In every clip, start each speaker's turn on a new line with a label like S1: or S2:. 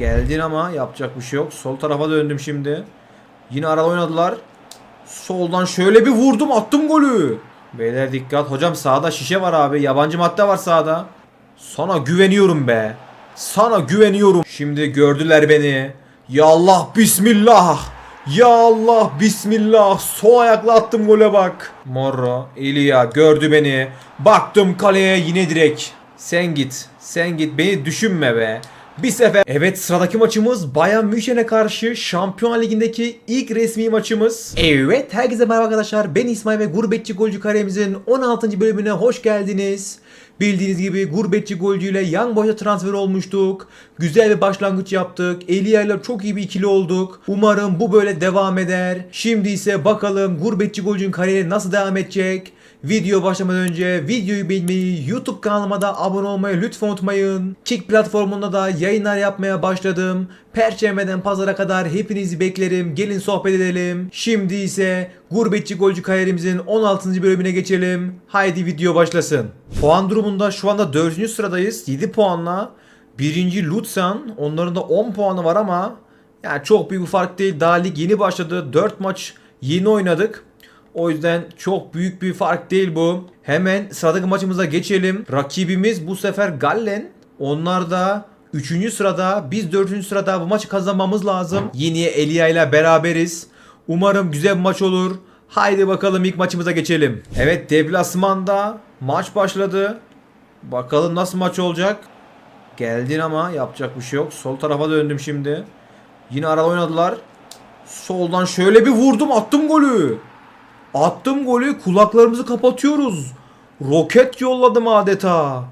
S1: Geldin ama yapacak bir şey yok. Sol tarafa döndüm şimdi. Yine arada oynadılar. Soldan şöyle bir vurdum attım golü. Beyler dikkat. Hocam sağda şişe var abi. Yabancı madde var sağda. Sana güveniyorum be. Sana güveniyorum. Şimdi gördüler beni. Ya Allah bismillah. Ya Allah bismillah. Sol ayakla attım gole bak. Morro, Elia gördü beni. Baktım kaleye yine direkt. Sen git. Sen git. Beni düşünme be. Bir sefer. Evet sıradaki maçımız Bayern München'e karşı Şampiyon Ligi'ndeki ilk resmi maçımız. Evet herkese merhaba arkadaşlar. Ben İsmail ve Gurbetçi Golcü karemizin 16. bölümüne hoş geldiniz. Bildiğiniz gibi gurbetçi golcüyle Young Boys'a transfer olmuştuk. Güzel bir başlangıç yaptık. Elia ile çok iyi bir ikili olduk. Umarım bu böyle devam eder. Şimdi ise bakalım gurbetçi golcünün kariyeri nasıl devam edecek? Video başlamadan önce videoyu beğenmeyi, YouTube kanalıma da abone olmayı lütfen unutmayın. Kick platformunda da yayınlar yapmaya başladım. Perşembeden pazara kadar hepinizi beklerim. Gelin sohbet edelim. Şimdi ise Gurbetçi Golcü kariyerimizin 16. bölümüne geçelim. Haydi video başlasın. Puan durumunda şu anda 4. sıradayız. 7 puanla. 1. Lutsan. Onların da 10 puanı var ama yani çok büyük bir fark değil. Daha lig yeni başladı. 4 maç yeni oynadık. O yüzden çok büyük bir fark değil bu. Hemen sıradaki maçımıza geçelim. Rakibimiz bu sefer Gallen. Onlar da 3. sırada. Biz 4. sırada bu maçı kazanmamız lazım. Yine Elia ile beraberiz. Umarım güzel bir maç olur. Haydi bakalım ilk maçımıza geçelim. Evet deplasmanda maç başladı. Bakalım nasıl maç olacak. Geldin ama yapacak bir şey yok. Sol tarafa döndüm şimdi. Yine arada oynadılar. Soldan şöyle bir vurdum attım golü. Attım golü kulaklarımızı kapatıyoruz. Roket yolladım adeta.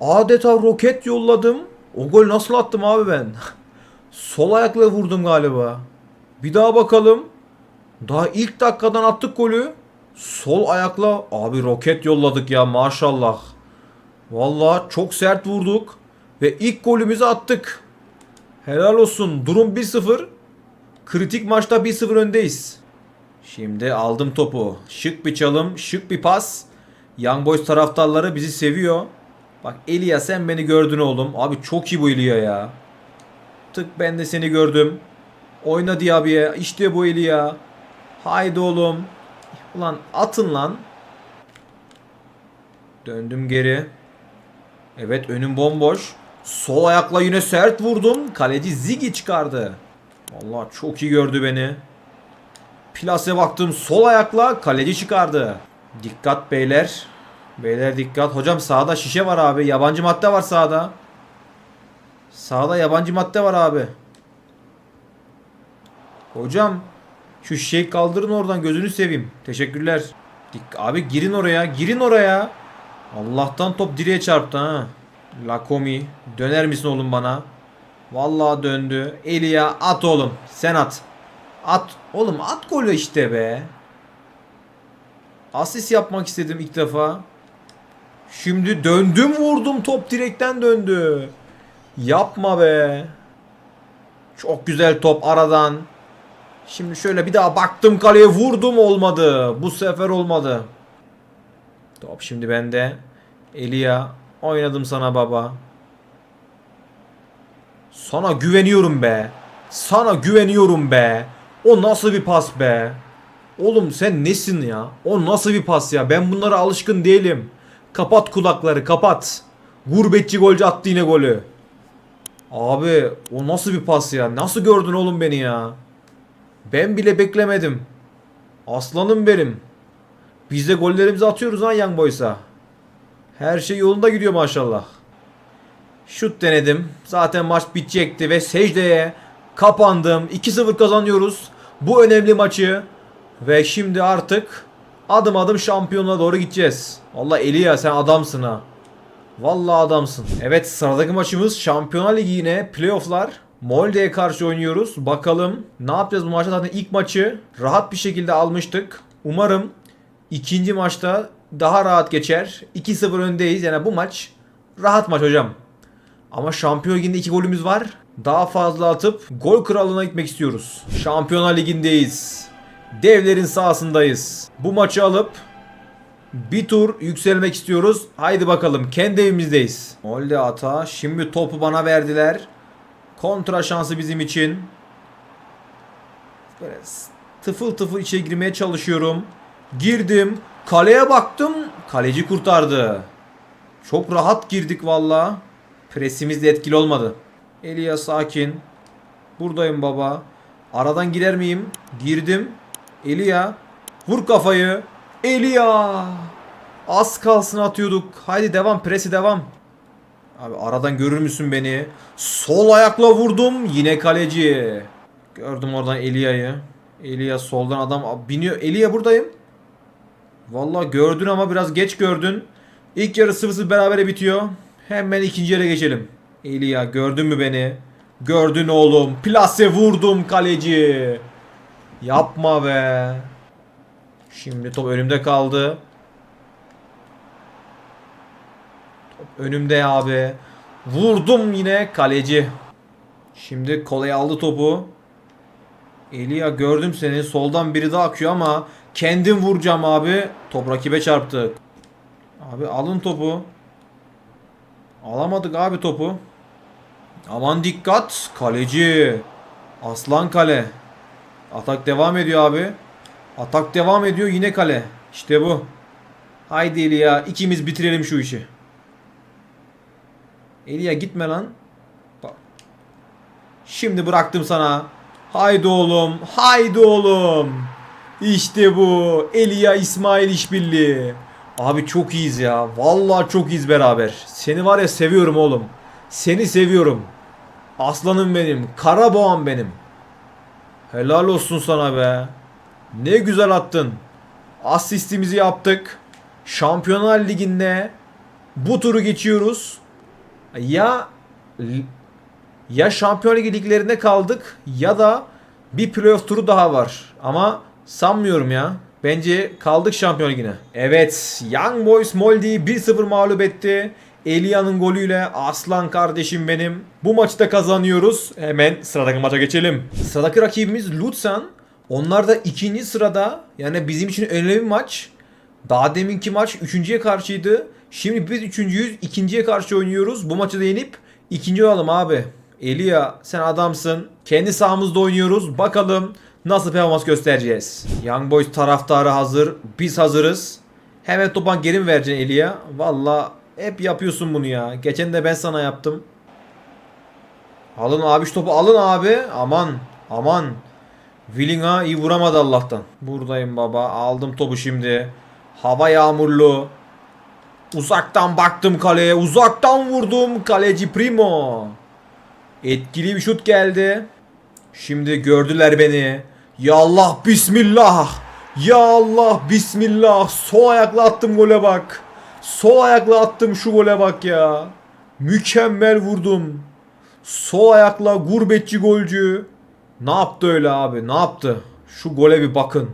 S1: Adeta roket yolladım. O gol nasıl attım abi ben? Sol ayakla vurdum galiba. Bir daha bakalım. Daha ilk dakikadan attık golü. Sol ayakla abi roket yolladık ya maşallah. Vallahi çok sert vurduk. Ve ilk golümüzü attık. Helal olsun. Durum 1-0. Kritik maçta 1-0 öndeyiz. Şimdi aldım topu. Şık bir çalım, şık bir pas. Young Boys taraftarları bizi seviyor. Bak Elia sen beni gördün oğlum. Abi çok iyi bu Elia ya. Tık ben de seni gördüm. Oyna Diaby'e. İşte bu Elia. Haydi oğlum. Ulan atın lan. Döndüm geri. Evet önüm bomboş. Sol ayakla yine sert vurdum. Kaleci Ziggy çıkardı. Vallahi çok iyi gördü beni. Plase baktım sol ayakla kaleci çıkardı. Dikkat beyler. Beyler dikkat. Hocam sağda şişe var abi. Yabancı madde var sağda. Sağda yabancı madde var abi. Hocam şu şişeyi kaldırın oradan gözünü seveyim. Teşekkürler. Dik abi girin oraya. Girin oraya. Allah'tan top direğe çarptı ha. Lakomi döner misin oğlum bana? Vallahi döndü. Elia at oğlum. Sen at. At. Oğlum at golü işte be. Asist yapmak istedim ilk defa. Şimdi döndüm vurdum top direkten döndü. Yapma be. Çok güzel top aradan. Şimdi şöyle bir daha baktım kaleye vurdum olmadı. Bu sefer olmadı. Top şimdi bende. Elia oynadım sana baba. Sana güveniyorum be. Sana güveniyorum be. O nasıl bir pas be? Oğlum sen nesin ya? O nasıl bir pas ya? Ben bunlara alışkın değilim. Kapat kulakları kapat. Gurbetçi golcü attı yine golü. Abi o nasıl bir pas ya? Nasıl gördün oğlum beni ya? Ben bile beklemedim. Aslanım benim. Biz de gollerimizi atıyoruz ha Young Boys'a. Her şey yolunda gidiyor maşallah. Şut denedim. Zaten maç bitecekti ve secdeye kapandım. 2-0 kazanıyoruz. Bu önemli maçı. Ve şimdi artık adım adım şampiyonluğa doğru gideceğiz. Vallahi Elia sen adamsın ha. Vallahi adamsın. Evet sıradaki maçımız Şampiyonlar Ligi yine playofflar. Molde'ye karşı oynuyoruz. Bakalım ne yapacağız bu maçta zaten ilk maçı rahat bir şekilde almıştık. Umarım ikinci maçta daha rahat geçer. 2-0 öndeyiz. Yani bu maç rahat maç hocam. Ama Şampiyon Ligi'nde iki golümüz var. Daha fazla atıp gol kralına gitmek istiyoruz. Şampiyonlar Ligi'ndeyiz. Devlerin sahasındayız. Bu maçı alıp bir tur yükselmek istiyoruz. Haydi bakalım kendi evimizdeyiz. Molde ata. Şimdi topu bana verdiler. Kontra şansı bizim için. Böyle tıfıl tıfıl içe girmeye çalışıyorum. Girdim. Kaleye baktım. Kaleci kurtardı. Çok rahat girdik valla. Presimiz de etkili olmadı. Elia sakin. Buradayım baba. Aradan girer miyim? Girdim. Elia. Vur kafayı. Elia. Az kalsın atıyorduk. Haydi devam. Presi devam. Abi aradan görür müsün beni? Sol ayakla vurdum. Yine kaleci. Gördüm oradan Elia'yı. Elia soldan adam biniyor. Elia buradayım. Vallahi gördün ama biraz geç gördün. İlk yarı 0-0 berabere bitiyor. Hemen ikinci yere geçelim. Elia gördün mü beni? Gördün oğlum. Plase vurdum kaleci. Yapma be. Şimdi top önümde kaldı. Top önümde abi. Vurdum yine kaleci. Şimdi kolay aldı topu. Elia gördüm seni. Soldan biri daha akıyor ama kendim vuracağım abi. Top rakibe çarptı. Abi alın topu. Alamadık abi topu. Aman dikkat. Kaleci. Aslan kale. Atak devam ediyor abi. Atak devam ediyor yine kale. İşte bu. Haydi Elia ikimiz bitirelim şu işi. Elia gitme lan. Bak. Şimdi bıraktım sana. Haydi oğlum. Haydi oğlum. İşte bu. Elia İsmail işbirliği. Abi çok iyiyiz ya. Vallahi çok iyiyiz beraber. Seni var ya seviyorum oğlum. Seni seviyorum. Aslanım benim. Kara boğam benim. Helal olsun sana be. Ne güzel attın. Asistimizi yaptık. Şampiyonlar Ligi'nde bu turu geçiyoruz. Ya ya Şampiyon Ligi liglerinde kaldık ya da bir playoff turu daha var. Ama sanmıyorum ya. Bence kaldık Şampiyon Ligi'ne. Evet, Young Boys Molde'yi 1-0 mağlup etti. Elia'nın golüyle aslan kardeşim benim. Bu maçı da kazanıyoruz. Hemen sıradaki maça geçelim. Sıradaki rakibimiz Lutsan. Onlar da ikinci sırada. Yani bizim için önemli bir maç. Daha deminki maç üçüncüye karşıydı. Şimdi biz üçüncüyüz. ikinciye karşı oynuyoruz. Bu maçı da yenip ikinci olalım abi. Elia sen adamsın. Kendi sahamızda oynuyoruz. Bakalım nasıl performans göstereceğiz. Young Boys taraftarı hazır. Biz hazırız. Hemen topan geri mi vereceksin Elia? Valla hep yapıyorsun bunu ya. Geçen de ben sana yaptım. Alın abi şu topu alın abi. Aman aman. Willinga iyi vuramadı Allah'tan. Buradayım baba. Aldım topu şimdi. Hava yağmurlu. Uzaktan baktım kaleye. Uzaktan vurdum. Kaleci Primo. Etkili bir şut geldi. Şimdi gördüler beni. Ya Allah bismillah. Ya Allah bismillah. Sol ayakla attım gole bak. Sol ayakla attım şu gole bak ya. Mükemmel vurdum. Sol ayakla gurbetçi golcü. Ne yaptı öyle abi? Ne yaptı? Şu gole bir bakın.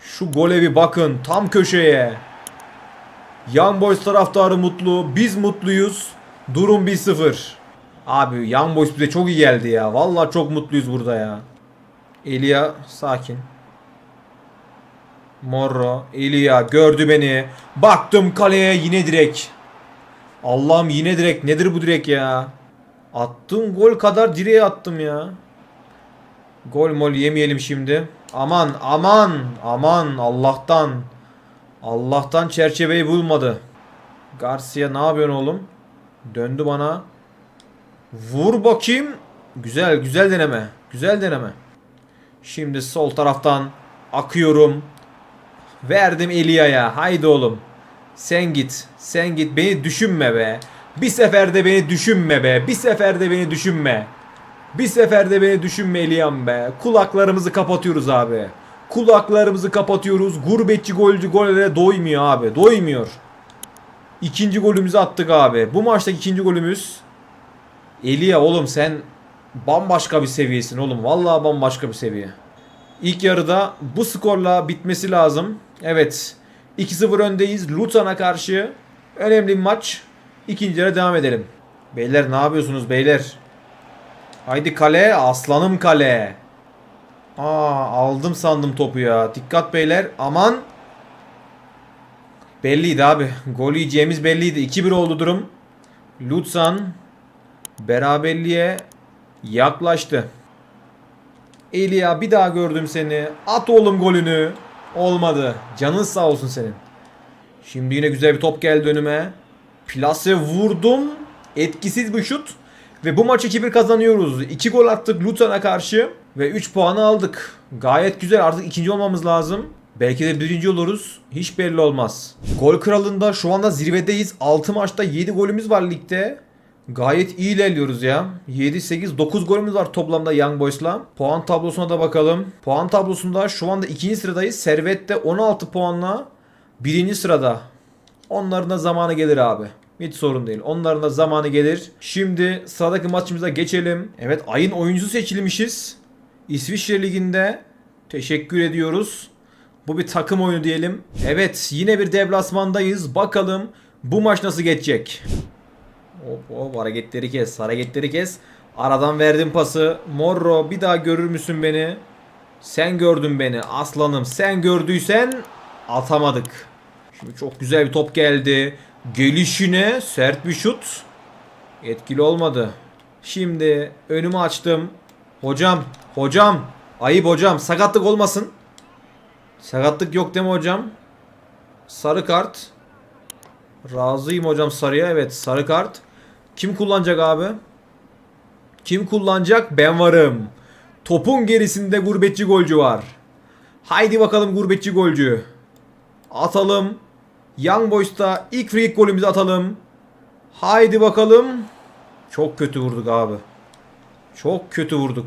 S1: Şu gole bir bakın. Tam köşeye. Young Boys taraftarı mutlu. Biz mutluyuz. Durum 1-0. Abi Young Boys bize çok iyi geldi ya. Vallahi çok mutluyuz burada ya. Elia sakin. Morro. Elia gördü beni. Baktım kaleye yine direk. Allah'ım yine direk. Nedir bu direk ya? Attığım gol kadar direğe attım ya. Gol mol yemeyelim şimdi. Aman aman aman Allah'tan. Allah'tan çerçeveyi bulmadı. Garcia ne yapıyorsun oğlum? Döndü bana. Vur bakayım. Güzel güzel deneme. Güzel deneme. Şimdi sol taraftan akıyorum. Verdim Elia'ya. Haydi oğlum. Sen git. Sen git. Beni düşünme be. Bir seferde beni düşünme be. Bir seferde beni düşünme. Bir seferde beni düşünme Eliam be. Kulaklarımızı kapatıyoruz abi. Kulaklarımızı kapatıyoruz. Gurbetçi golcü gollere doymuyor abi. Doymuyor. İkinci golümüzü attık abi. Bu maçtaki ikinci golümüz. Elia oğlum sen bambaşka bir seviyesin oğlum. Vallahi bambaşka bir seviye. İlk yarıda bu skorla bitmesi lazım. Evet. 2-0 öndeyiz. Luton'a karşı. Önemli maç. İkinci yarı devam edelim. Beyler ne yapıyorsunuz beyler? Haydi kale. Aslanım kale. Aa aldım sandım topu ya. Dikkat beyler. Aman. Belliydi abi. Gol yiyeceğimiz belliydi. 2-1 oldu durum. Lutsan beraberliğe Yaklaştı. Elia bir daha gördüm seni. At oğlum golünü. Olmadı. Canın sağ olsun senin. Şimdi yine güzel bir top geldi önüme. Plase vurdum. Etkisiz bir şut. Ve bu maçı 2-1 kazanıyoruz. 2 gol attık Luton'a karşı. Ve 3 puanı aldık. Gayet güzel artık ikinci olmamız lazım. Belki de birinci oluruz. Hiç belli olmaz. Gol kralında şu anda zirvedeyiz. 6 maçta 7 golümüz var ligde. Gayet iyi ilerliyoruz ya. 7, 8, 9 golümüz var toplamda Young Boys'la. Puan tablosuna da bakalım. Puan tablosunda şu anda ikinci sıradayız. Servet'te 16 puanla birinci sırada. Onların da zamanı gelir abi. Hiç sorun değil. Onların da zamanı gelir. Şimdi sıradaki maçımıza geçelim. Evet ayın oyuncusu seçilmişiz. İsviçre Ligi'nde. Teşekkür ediyoruz. Bu bir takım oyunu diyelim. Evet yine bir deplasmandayız. Bakalım bu maç nasıl geçecek. Hop hop hareketleri kes. Hareketleri kes. Aradan verdim pası. Morro bir daha görür müsün beni? Sen gördün beni aslanım. Sen gördüysen atamadık. Şimdi çok güzel bir top geldi. Gelişine sert bir şut. Etkili olmadı. Şimdi önümü açtım. Hocam, hocam. Ayıp hocam. Sakatlık olmasın. Sakatlık yok değil mi hocam? Sarı kart. Razıyım hocam sarıya. Evet sarı kart. Kim kullanacak abi? Kim kullanacak? Ben varım. Topun gerisinde gurbetçi golcü var. Haydi bakalım gurbetçi golcü. Atalım. Young Boys'ta ilk free kick golümüzü atalım. Haydi bakalım. Çok kötü vurduk abi. Çok kötü vurduk.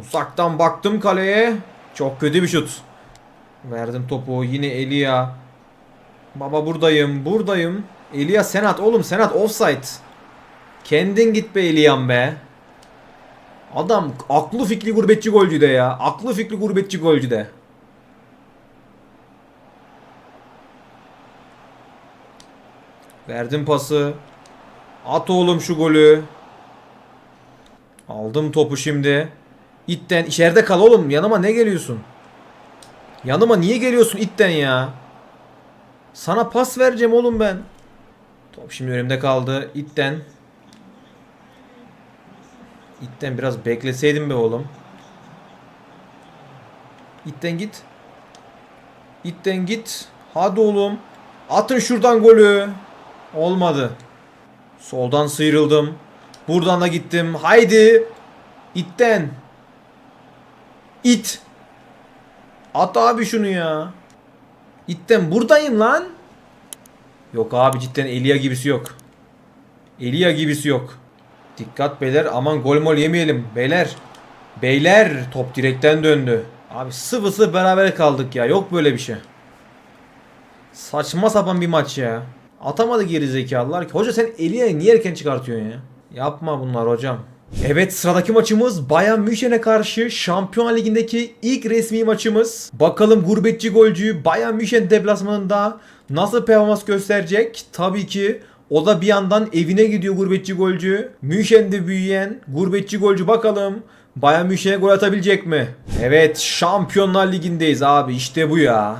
S1: Uzaktan baktım kaleye. Çok kötü bir şut. Verdim topu. Yine Elia. Baba buradayım. Buradayım. Elia Senat oğlum Senat offside. Kendin git be Elia'm be. Adam aklı fikri gurbetçi golcü de ya. Aklı fikri gurbetçi golcü de. Verdim pası. At oğlum şu golü. Aldım topu şimdi. İtten içeride kal oğlum. Yanıma ne geliyorsun? Yanıma niye geliyorsun itten ya? Sana pas vereceğim oğlum ben. Top şimdi önümde kaldı. İtten. İtten biraz bekleseydim be oğlum. İtten git. İtten git. Hadi oğlum. Atın şuradan golü. Olmadı. Soldan sıyrıldım. Buradan da gittim. Haydi. İtten. İt. At abi şunu ya. İtten buradayım lan. Yok abi cidden Elia gibisi yok. Elia gibisi yok. Dikkat beyler aman gol mol yemeyelim beyler. Beyler top direkten döndü. Abi sıvısı beraber kaldık ya yok böyle bir şey. Saçma sapan bir maç ya. Atamadı geri zekalılar ki. Hoca sen Elia'yı niye erken çıkartıyorsun ya? Yapma bunlar hocam. Evet sıradaki maçımız Bayern Münhen'e karşı Şampiyon Ligi'ndeki ilk resmi maçımız. Bakalım gurbetçi golcü Bayern Münhen deplasmanında nasıl performans gösterecek? Tabii ki o da bir yandan evine gidiyor gurbetçi golcü. Münhen'de büyüyen gurbetçi golcü bakalım Bayern Münhen'e gol atabilecek mi? Evet Şampiyonlar Ligi'ndeyiz abi işte bu ya.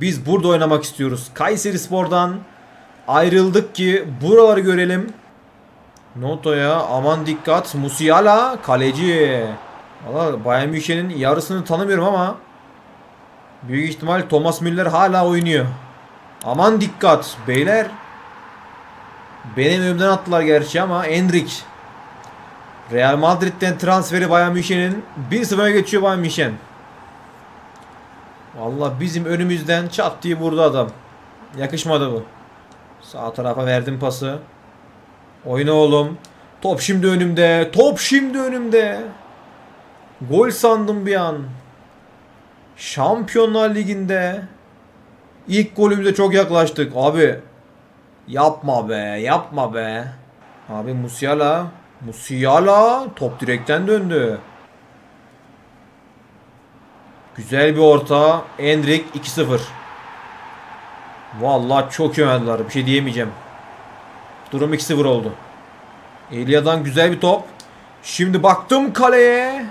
S1: Biz burada oynamak istiyoruz. Kayseri Spor'dan ayrıldık ki buraları görelim. Noto ya aman dikkat Musiala kaleci. Valla Bayern Münhen'in yarısını tanımıyorum ama büyük ihtimal Thomas Müller hala oynuyor. Aman dikkat beyler. Benim önümden attılar gerçi ama Endrick. Real Madrid'den transferi Bayern Münhen'in 1-0'a geçiyor Bayern Münhen. Valla bizim önümüzden çat diye vurdu adam. Yakışmadı bu. Sağ tarafa verdim pası. Oyna oğlum. Top şimdi önümde. Top şimdi önümde. Gol sandım bir an. Şampiyonlar Ligi'nde ilk golümüze çok yaklaştık. Abi yapma be, yapma be. Abi Musiala, Musiala top direkten döndü. Güzel bir orta. Endrick 2-0. Vallahi çok oynadılar. Bir şey diyemeyeceğim. Durum 2-0 oldu. Elia'dan güzel bir top. Şimdi baktım kaleye.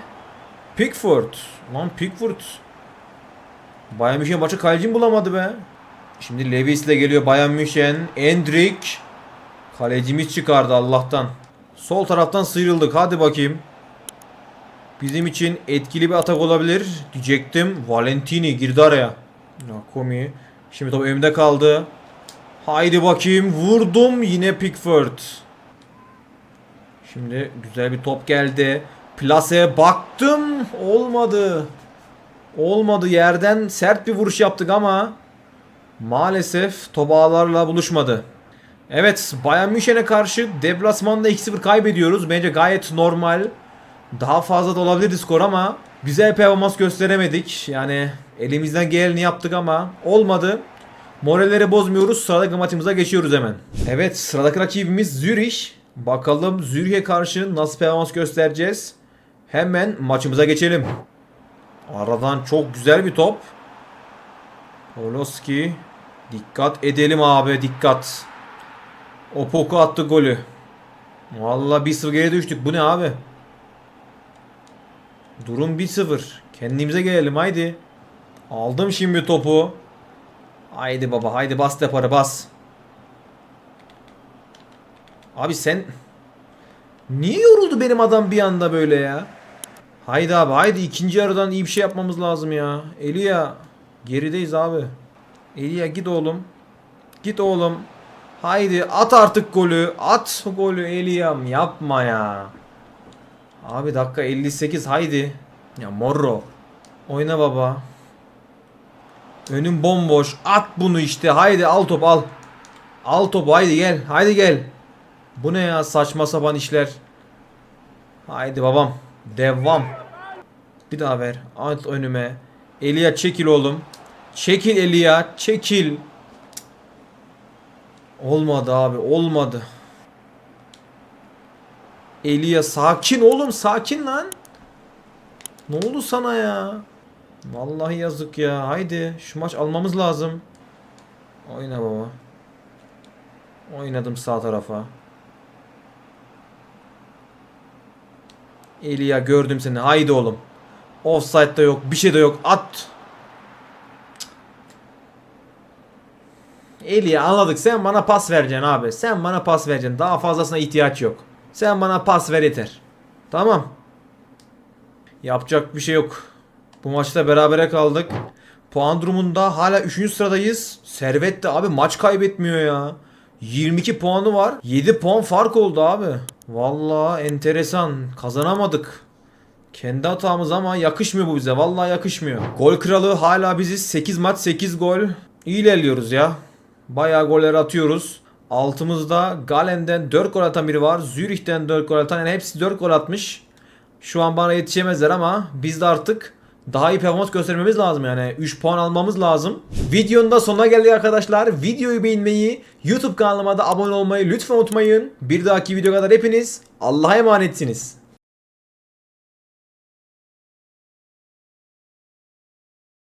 S1: Pickford. Lan Pickford. Bayern München maçı kalecini bulamadı be. Şimdi Levis ile geliyor Bayern München. Endrick. Kalecimiz çıkardı Allah'tan. Sol taraftan sıyrıldık. Hadi bakayım. Bizim için etkili bir atak olabilir diyecektim. Valentini girdi araya. Nakomi. Şimdi top önümde kaldı. Haydi bakayım. Vurdum yine Pickford. Şimdi güzel bir top geldi. Plaseye baktım. Olmadı. Olmadı. Yerden sert bir vuruş yaptık ama maalesef top ağlarla buluşmadı. Evet Bayern Münih'e karşı deplasmanda 2-0 kaybediyoruz. Bence gayet normal. Daha fazla da olabilirdi skor ama güzel performans gösteremedik. Yani elimizden geleni yaptık ama olmadı. Moralleri bozmuyoruz. Sıradaki maçımıza geçiyoruz hemen. Evet sıradaki rakibimiz Zürich. Bakalım Zürich'e karşı nasıl performans göstereceğiz. Hemen maçımıza geçelim. Aradan çok güzel bir top. Poloski. Dikkat edelim abi dikkat. Opoku attı golü. Vallahi 1-0 geri düştük. Bu ne abi? Durum 1-0. Kendimize gelelim haydi. Aldım şimdi topu. Haydi baba haydi bas deparı bas. Abi sen niye yoruldu benim adam bir anda böyle ya? Haydi abi haydi ikinci yarıdan iyi bir şey yapmamız lazım ya. Elia gerideyiz abi. Elia git oğlum. Git oğlum. Haydi at artık golü. At golü Eliam yapma ya. Abi dakika 58 haydi. Ya Morro. Oyna baba. Önüm bomboş. At bunu işte. Haydi al top al. Al topu haydi gel. Haydi gel. Bu ne ya saçma sapan işler. Haydi babam. Devam. Bir daha ver. At önüme. Elia çekil oğlum. Çekil Elia. Çekil. Olmadı abi. Olmadı. Elia sakin oğlum. Sakin lan. Ne oldu sana ya? Vallahi yazık ya. Haydi şu maç almamız lazım. Oyna baba. Oynadım sağ tarafa. Elia gördüm seni. Haydi oğlum. Offside de yok. Bir şey de yok. At. Elia anladık. Sen bana pas vereceksin abi. Sen bana pas vereceksin. Daha fazlasına ihtiyaç yok. Sen bana pas ver yeter. Tamam. Yapacak bir şey yok. Bu maçta berabere kaldık. Puan durumunda hala 3. sıradayız. Servet de abi maç kaybetmiyor ya. 22 puanı var. 7 puan fark oldu abi. Vallahi enteresan. Kazanamadık. Kendi hatamız ama yakışmıyor bu bize. Vallahi yakışmıyor. Gol kralı hala biziz. 8 maç 8 gol. İyi ilerliyoruz ya. Bayağı goller atıyoruz. Altımızda Galen'den 4 gol atan biri var. Zürih'ten 4 gol atan. Yani hepsi 4 gol atmış. Şu an bana yetişemezler ama biz de artık daha iyi performans göstermemiz lazım yani 3 puan almamız lazım. Videonun da sonuna geldik arkadaşlar. Videoyu beğenmeyi, YouTube kanalıma da abone olmayı lütfen unutmayın. Bir dahaki video kadar hepiniz Allah'a emanetsiniz.